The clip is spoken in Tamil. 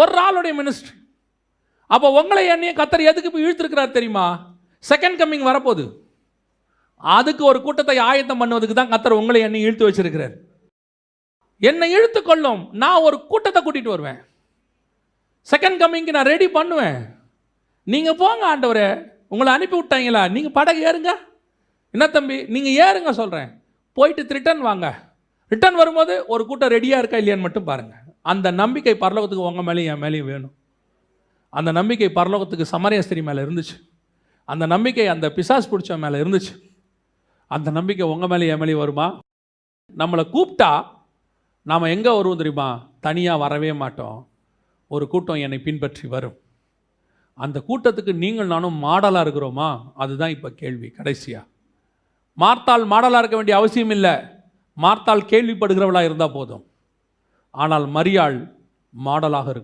ஒரு ஆளுடைய மினிஸ்ட்ரி அப்போ உங்களை என்னையும் கத்தர் எதுக்கு இப்போ இழுத்துருக்கிறார் தெரியுமா? செகண்ட் கம்மிங் வரப்போகுது. அதுக்கு ஒரு கூட்டத்தை ஆயத்தம் பண்ணுவதுக்கு தான் கத்தர் உங்களை என்னை இழுத்து வச்சிருக்கிறார். என்னை இழுத்து கொள்ளும். நான் ஒரு கூட்டத்தை கூட்டிகிட்டு வருவேன். செகண்ட் கம்மிங்க்கு நான் ரெடி பண்ணுவேன். நீங்கள் போங்க ஆண்டவரே. உங்களை அனுப்பி விட்டாங்களா? நீங்கள் படகு ஏறுங்க. என்ன தம்பி? நீங்கள் ஏறுங்க சொல்கிறேன் போயிட்டு ரிட்டர்ன் வாங்க. ரிட்டன் வரும்போது ஒரு கூட்டம் ரெடியாக இருக்கா இல்லையான்னு மட்டும் பாருங்கள் அந்த நம்பிக்கை பரலோகத்துக்கு உங்கள் மேலேயும் என் மேலேயும் வேணும். அந்த நம்பிக்கை பரலோகத்துக்கு சமரியஸ்திரி மேலே இருந்துச்சு. அந்த நம்பிக்கை அந்த பிசாஸ் பிடிச்ச மேலே இருந்துச்சு. அந்த நம்பிக்கை உங்கள் மேலே என் மேலேயும் வருமா? நம்மளை கூப்பிட்டா நாம் எங்கே வருவோம் தெரியுமா? தனியாக வரவே மாட்டோம். ஒரு கூட்டம் என்னை பின்பற்றி வரும். அந்த கூட்டத்துக்கு நீங்கள் நானும் மாடலாக இருக்கிறோமா? அதுதான் இப்போ கேள்வி கடைசியாக மார்த்தால் மாடலாக இருக்க வேண்டிய அவசியம் இல்லை. மார்த்தால் கேள்விப்படுகிறவளாக இருந்தால் போதும். ஆனால் மரியாள் மாடலாக இருக்கும்